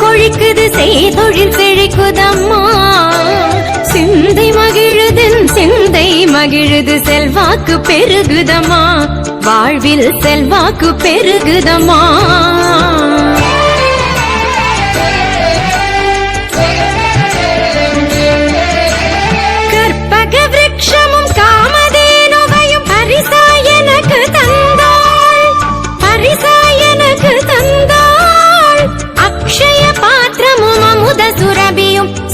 கொழிக்குது செய்தொழில் செழிக்குதம்மா. சிந்தை மகிழுதின் சிந்தை மகிழுது செல்வாக்கு பெருகுதமா வாழ்வில் செல்வாக்கு பெருகுதமா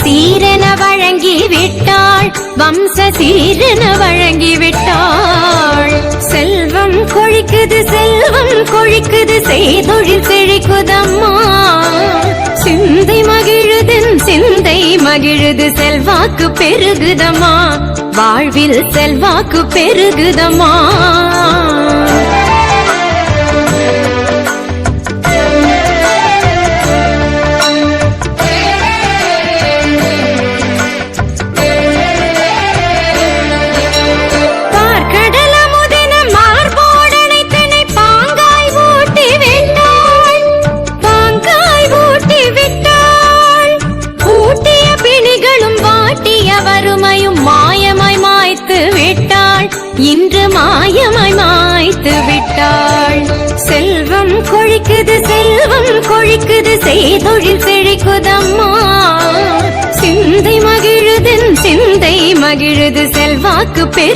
சீரன வழங்கி விட்டாள் வம்ச சீரன வழங்கி விட்டாள். செல்வம் கொழிக்குது செல்வம் கொழிக்குது செய்தொழில் செழிக்குதம்மா. சிந்தை மகிழுதன் சிந்தை மகிழுது செல்வாக்கு பெருகுதம்மா. வாழ்வில் செல்வாக்கு பெருகுதம்மா. இன்று மாயமாய் மாய்த்து விட்டாள். செல்வம் கொழிக்குது செல்வம் கொழிக்குது செய்தொழில் செழிக்குதம்மா. சிந்தை மகிழுதன் சிந்தை மகிழுது செல்வாக்கு பெரு